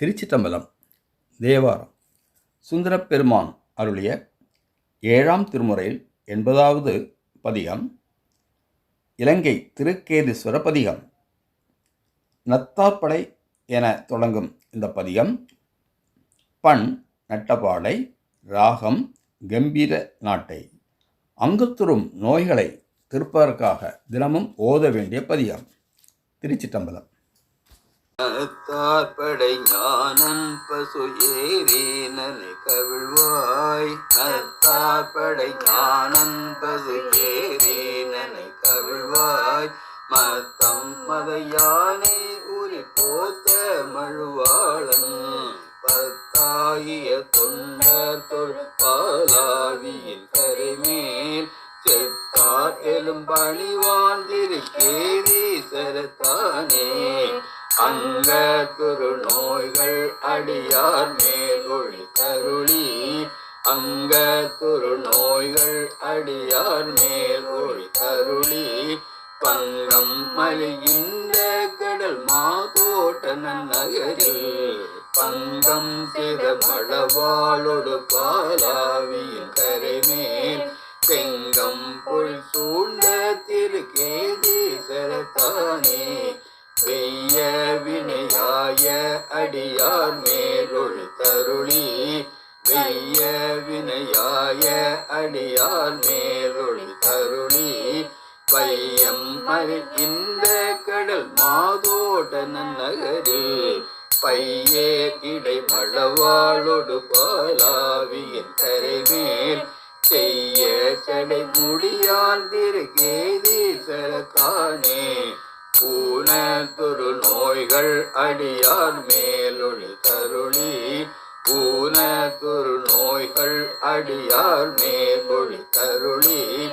திருச்சிற்றம்பலம் தேவாரம். சுந்தரப் பெருமான் அருளிய ஏழாம் திருமுறையில் எண்பதாவது பதிகம் இலங்கை திருக்கேதீஸ்வர பதிகம். நத்தாப்படை என தொடங்கும் இந்த பதிகம் பண் நட்டபாடை ராகம் கம்பீர நாட்டை. அங்குத்துறும் நோய்களை திருப்பதற்காக தினமும் ஓத வேண்டிய பதிகம். திருச்சிற்றம்பலம் நத்தார்படை ஞானன் பசு ஏறினனை கவிழ்வாய் நத்தார்படை ஞானன் பசு ஏறினனை கவிழ்வாய் மத்தம் மதையானே உரி போத்த மழுவாளன். பத்தாயிய தொண்டர் தொல் பாலாவியின் கரைமேல். செத்தார் எலும்பணிவான் திருக்கேதீசரத்தானே அங்க குரு நோய்கள் அடியார் மேலொழி தருளி அங்க துரு நோய்கள் அடியார் மேலொழி தருளி பங்கம் மலிகின்ற கடல் மாதோட்டன நகரில். பங்கம் சித மழவாளொடு பாலாவியின் கரைமேல். செங்கம் புல் சூழ்ந்த திரு கேதீசரத்தானே அடியார் மேலொழி தருளி வெய்ய வினையாய அடியார் மேலொழி தருளி பையம் வையம் இந்த கடல் மாதோட்டன நகரில் பையே இடை மழவாளொடு பாலாவியின் கரைமேல் செய்ய சடை முடியாந்திருக்கேதீசர காணே. பூன துரு நோய்கள் அடியார் மேலொழி தருளி. பூன துரு நோய்கள் அடியார் மேலொழி தருளி.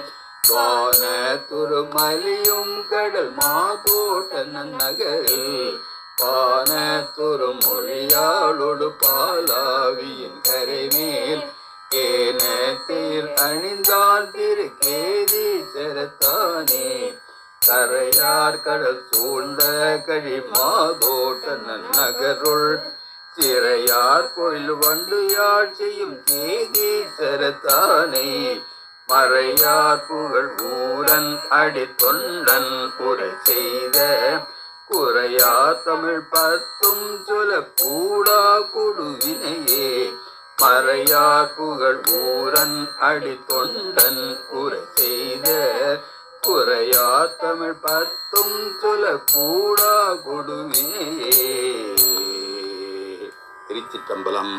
வான துரு மலியும் கடல் மாதோட்ட நகரில். பான துரு மொழியாளொடு பாலாவியின் கரைமேல். ஏன தீர் அணிந்தால் திரு கேதி திருக்கேதீசரத்தானே கரையார் கடல் சூழ்ந்த கழி மாதோட்ட நகருள் சிறையார் கோயில் வண்டு யாழ் செய்யும் தேகீசரத்தானை மறையார் புகழ் ஊரன் அடி தொண்டன் குறை செய்த குறையார் தமிழ் பத்தும் சொல கூடா கொடுவினையே மறையார் புகழ் ஊரன் அடி தொண்டன் குறை செய்த தமிழ் பத்தும் சொல்ல கூடா கொடுமையே திருச்சிற்றம்பலம்